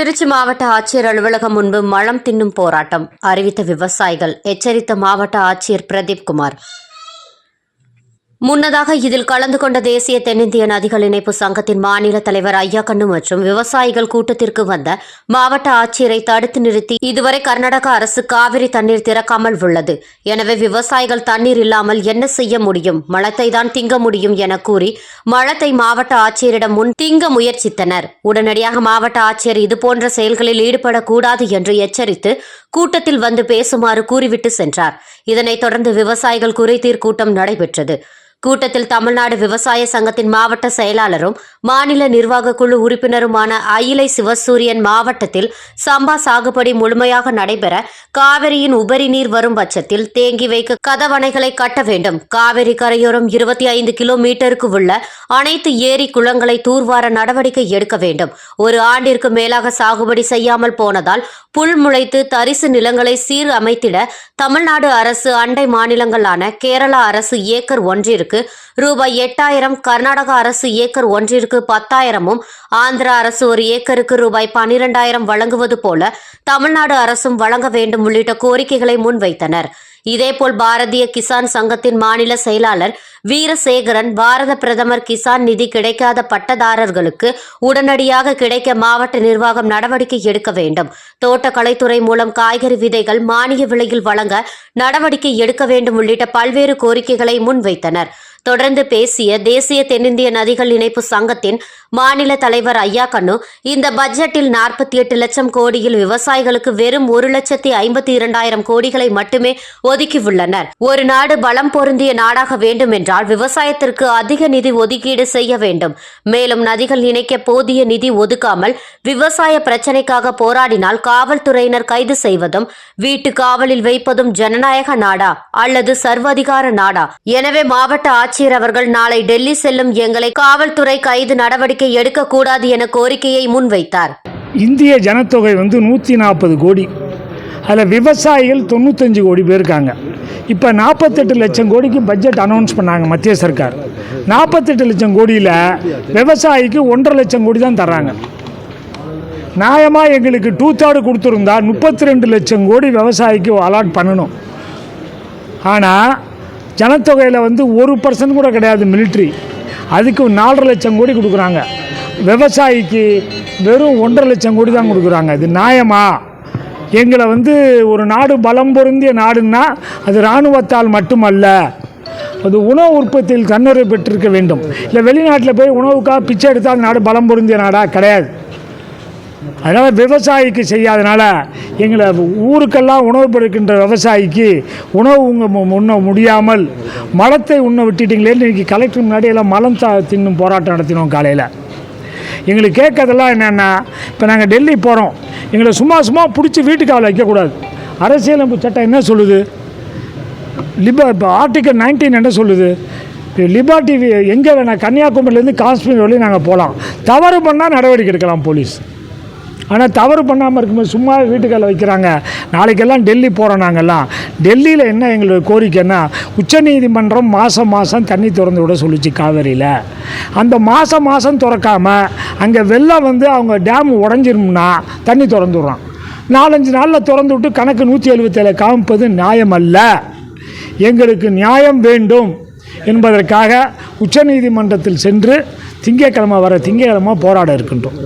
திருச்சி மாவட்ட ஆட்சியர் அலுவலகம் முன்பு மலம் தின்னும் போராட்டம் அறிவித்த விவசாயிகள் எச்சரித்த மாவட்ட ஆட்சியர் பிரதீப் குமார். முன்னதாக இதில் கலந்து கொண்ட தேசிய தென்னிந்திய நதிகள் இணைப்பு சங்கத்தின் மாநில தலைவர் ஐயாக்கண்ணு மற்றும் விவசாயிகள் கூட்டத்திற்கு வந்த மாவட்ட ஆட்சியரை தடுத்து நிறுத்தி இதுவரை கர்நாடக அரசு காவிரி தண்ணீர் திறக்காமல் உள்ளது. எனவே விவசாயிகள் தண்ணீர் இல்லாமல் என்ன செய்ய முடியும்? மழத்தை தான் திங்க முடியும் என கூறி மழத்தை மாவட்ட ஆட்சியரிடம் முன் திங்க முயற்சித்தனர். உடனடியாக மாவட்ட ஆட்சியர் இதுபோன்ற செயல்களில் ஈடுபடக்கூடாது என்று எச்சரித்து கூட்டத்தில் வந்து பேசுமாறு கூறிவிட்டு சென்றார். இதனைத் தொடர்ந்து விவசாயிகள் குறைதீர் கூட்டம் நடைபெற்றது. கூட்டத்தில் தமிழ்நாடு விவசாய சங்கத்தின் மாவட்ட செயலாளரும் மாநில நிர்வாக குழு உறுப்பினருமான அயிலை சிவசூரியன் மாவட்டத்தில் சம்பா சாகுபடி முழுமையாக நடைபெற காவிரியின் உபரி நீர் வரும் பட்சத்தில் தேங்கி வைக்க கதவணைகளை கட்ட வேண்டும். காவிரி கரையோரம் இருபத்தி ஐந்து கிலோமீட்டருக்கு உள்ள அனைத்து ஏரி குளங்களை தூர்வார நடவடிக்கை எடுக்க வேண்டும். ஒரு ஆண்டிற்கு மேலாக சாகுபடி செய்யாமல் போனதால் புல் முளைத்து தரிசு நிலங்களை சீர் அமைத்திட தமிழ்நாடு அரசு அண்டை மாநிலங்களான கேரளா அரசு ஏக்கர் ஒன்றிற்கு ரூபாய் எட்டாயிரம் கர்நாடக அரசு ஏக்கர் ஒன்றிற்கு பத்தாயிரமும் ஆந்திர அரசு ஒரு ஏக்கருக்கு ரூபாய் பனிரெண்டாயிரம் வழங்குவது போல தமிழ்நாடு அரசும் வழங்க வேண்டும் உள்ளிட்ட கோரிக்கைகளை முன்வைத்தனர். இதேபோல் பாரதிய கிசான் சங்கத்தின் மாநில செயலாளர் வீரசேகரன் பாரத பிரதமர் கிசான் நிதி கிடைக்காத பட்டதாரர்களுக்கு உடனடியாக கிடைக்க மாவட்ட நிர்வாகம் நடவடிக்கை எடுக்க வேண்டும். தோட்டக்கலைத்துறை மூலம் காய்கறி விதைகள் மானிய விலையில் வழங்க நடவடிக்கை எடுக்க வேண்டும் உள்ளிட்ட பல்வேறு கோரிக்கைகளை முன்வைத்தனர். தொடர்ந்து பேசிய தேசிய தென்னிந்திய நதிகள் இணைப்பு சங்கத்தின் மாநில தலைவர் ஐயா கண்ணு இந்த பட்ஜெட்டில் நாற்பத்தி எட்டு லட்சம் கோடியில் விவசாயிகளுக்கு வெறும் ஒரு லட்சத்தி ஐம்பத்தி இரண்டாயிரம் கோடிகளை மட்டுமே ஒதுக்கியுள்ளனர். ஒரு நாடு பலம் பொருந்திய நாடாக வேண்டும் என்றால் விவசாயத்திற்கு அதிக நிதி ஒதுக்கீடு செய்ய வேண்டும். மேலும் நதிகள் இணைக்க போதிய நிதி ஒதுக்காமல் விவசாய பிரச்சினைக்காக போராடினால் காவல்துறையினர் கைது செய்வதும் வீட்டு காவலில் வைப்பதும் ஜனநாயக நாடா அல்லது சர்வதிகார நாடா? எனவே மாவட்ட ஆட்சியர் அவர்கள் நாளை டெல்லி செல்லும் எங்களை காவல்துறை கைது நடவடிக்கை எடுக்கக்கூடாது என கோரிக்கையை முன்வைத்தார். இந்திய ஜனத்தொகை வந்து நூற்றி நாற்பது கோடி. அதில் விவசாயிகள் தொண்ணூத்தஞ்சு கோடி பேர் இருக்காங்க. இப்போ நாற்பத்தெட்டு லட்சம் கோடிக்கு பட்ஜெட் அனௌன்ஸ் பண்ணாங்க மத்திய சர்க்கார். நாற்பத்தெட்டு லட்சம் கோடியில் விவசாயிக்கு ஒன்றரை லட்சம் கோடி தான் தர்றாங்க. நியாயமாக எங்களுக்கு டூ தேர்டு கொடுத்துருந்தா முப்பத்தி ரெண்டு லட்சம் கோடி விவசாயிக்கு அலாட் பண்ணணும். ஆனால் ஜனத்தொகையில் வந்து ஒரு பர்சன்ட் கூட கிடையாது மிலிட்ரி அதுக்கு நாலரை லட்சம் கோடி கொடுக்குறாங்க. விவசாயிக்கு வெறும் ஒன்றரை லட்சம் கோடி தான் கொடுக்குறாங்க. இது நியாயமா? எங்களை வந்து ஒரு நாடு பலம் பொருந்திய நாடுன்னா அது இராணுவத்தால் மட்டுமல்ல அது உணவு உற்பத்தியில் தன்னுரை பெற்றிருக்க வேண்டும். இல்லை வெளிநாட்டில் போய் உணவுக்காக பிச்சை எடுத்தால் நாடு பலம் பொருந்திய நாடாக கிடையாது. அதனால் விவசாயிக்கு செய்யாதனால எங்களை ஊருக்கெல்லாம் உணவு படுக்கின்ற விவசாயிக்கு உணவு உங்கள் உண்ண முடியாமல் மலத்தை உண்ண விட்டுட்டீங்களே இன்றைக்கி கலெக்டர் முன்னாடி எல்லாம் மலம் சா தின்னும் போராட்டம் நடத்தினோம் காலையில். எங்களுக்கு கேட்கறதெல்லாம் என்னென்னா இப்போ நாங்கள் டெல்லி போகிறோம் எங்களை சும்மா சும்மா பிடிச்சி வீட்டுக்காவில் வைக்கக்கூடாது. அரசியலமைப்பு சட்டம் என்ன சொல்லுது? லிபா இப்போ ஆர்டிக்கல் நைன்டீன் என்ன சொல்லுது? இப்போ லிபர்ட்டி எங்கே வேணால் கன்னியாகுமரியிலேருந்து காஷ்மீர் வரையும் நாங்கள் போகலாம் தவறு பண்ணால் நடவடிக்கை எடுக்கலாம் போலீஸ். ஆனால் தவறு பண்ணாமல் இருக்கும்போது சும்மா வீட்டுக்கால வைக்கிறாங்க. நாளைக்கெல்லாம் டெல்லி போகிறோம் நாங்கள்லாம் டெல்லியில் என்ன எங்களோட கோரிக்கைன்னா உச்சநீதிமன்றம் மாதம் மாதம் தண்ணி திறந்து விட சொல்லிச்சு காவேரியில். அந்த மாதம் மாதம் திறக்காமல் அங்கே வெள்ளம் வந்து அவங்க டேம் உடஞ்சிரும்னா தண்ணி திறந்து விட்றான் நாலஞ்சு நாளில் திறந்து விட்டு கணக்கு நூற்றி எழுபத்தேழு காமிப்பது நியாயம் அல்ல. எங்களுக்கு நியாயம் வேண்டும் என்பதற்காக உச்சநீதிமன்றத்தில் சென்று திங்கட்கிழமை வர திங்கட்கிழமை போராட இருக்கின்றோம்.